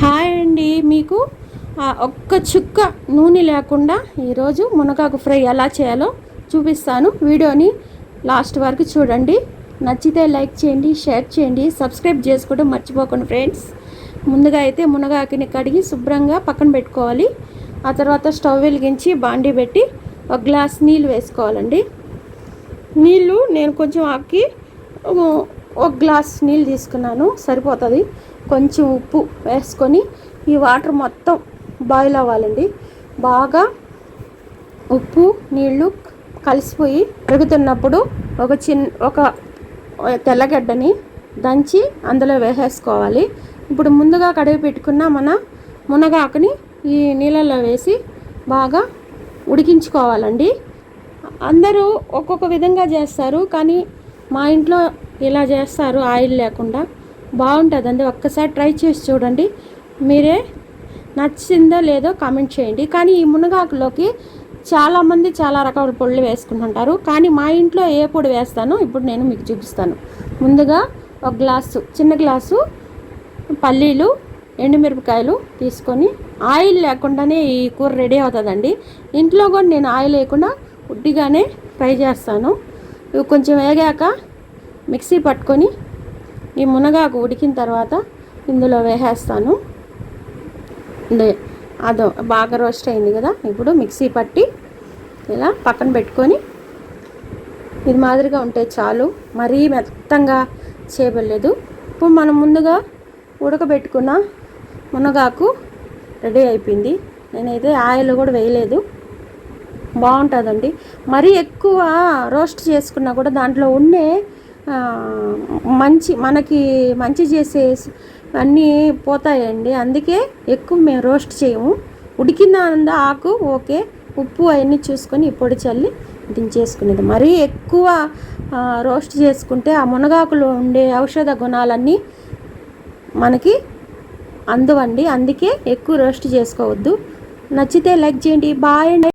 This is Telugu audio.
హాయ్ అండి మీకు? ఒక్క చుక్క నూనె లేకుండా ఈరోజు మునగాకు ఫ్రై ఎలా చేయాలో చూపిస్తాను. వీడియోని లాస్ట్ వరకు చూడండి. నచ్చితే లైక్ చేయండి షేర్ చేయండి సబ్స్క్రైబ్ చేసుకోవడం మర్చిపోకండి ఫ్రెండ్స్. ముందుగా అయితే మునగాకుని కడిగి శుభ్రంగా పక్కన పెట్టుకోవాలి. ఆ తర్వాత స్టవ్ వెలిగించి బాండీ పెట్టి ఒక గ్లాస్ నీళ్ళు వేసుకోవాలండి. నీళ్ళు నేను కొంచెం ఆకి ఒక గ్లాస్ నీళ్ళు తీసుకున్నాను. సరిపోతుంది. కొంచెం ఉప్పు వేసుకొని ఈ వాటర్ మొత్తం బాయిల్ అవ్వాలండి. బాగా ఉప్పు నీళ్ళు కలిసిపోయి పెరుగుతున్నప్పుడు ఒక చిన్న ఒక తెల్లగడ్డని దంచి అందులో వేసేసుకోవాలి. ఇప్పుడు ముందుగా కడిగి పెట్టుకున్న మన మునగాకుని ఈ నీళ్ళల్లో వేసి బాగా ఉడికించుకోవాలండి. అందరూ ఒక్కొక్క విధంగా చేస్తారు కానీ మా ఇంట్లో ఇలా చేస్తారు ఆయిల్ లేకుండా. బాగుంటుందండి. ఒక్కసారి ట్రై చేసి చూడండి. మీరే నచ్చిందో లేదో కామెంట్ చేయండి. కానీ ఈ మునగాకులోకి చాలామంది చాలా రకాల పొడులు వేసుకుంటుంటారు. కానీ మా ఇంట్లో ఏ పొడి వేస్తానో ఇప్పుడు నేను మీకు చూపిస్తాను. ముందుగా ఒక గ్లాసు చిన్న గ్లాసు పల్లీలు ఎండుమిరపకాయలు తీసుకొని ఆయిల్ లేకుండానే ఈ కూర రెడీ అవుతుందండి. ఇంట్లో కూడా నేను ఆయిల్ లేకుండా ఉడ్డిగానే ఫ్రై చేస్తాను. ఇవి కొంచెం వేగాక మిక్సీ పట్టుకొని ఈ మునగాకు ఉడికిన తర్వాత ఇందులో వేసేస్తాను. అదో బాగా రోస్ట్ అయింది కదా ఇప్పుడు మిక్సీ పట్టి ఇలా పక్కన పెట్టుకొని ఇది మాదిరిగా ఉంటే చాలు. మరీ మెత్తంగా చేయబడలేదు. ఇప్పుడు మనం ముందుగా ఉడకబెట్టుకున్న మునగాకు రెడీ అయిపోయింది. నేనైతే ఆయిల్ కూడా వేయలేదు. బాగుంటుందండి. మరీ ఎక్కువ రోస్ట్ చేసుకున్నా కూడా దాంట్లో ఉండే మంచి మనకి మంచి చేసే అన్నీ పోతాయండి. అందుకే ఎక్కువ మేము రోస్ట్ చేయము. ఉడికిన ఆకు ఓకే. ఉప్పు అవన్నీ చూసుకొని పొడి చల్లి దించేసుకునేది. మరీ ఎక్కువ రోస్ట్ చేసుకుంటే ఆ మునగాకులో ఉండే ఔషధ గుణాలన్నీ మనకి అందవండి. అందుకే ఎక్కువ రోస్ట్ చేసుకోవద్దు. నచ్చితే లైక్ చేయండి. బాయ్ అండి.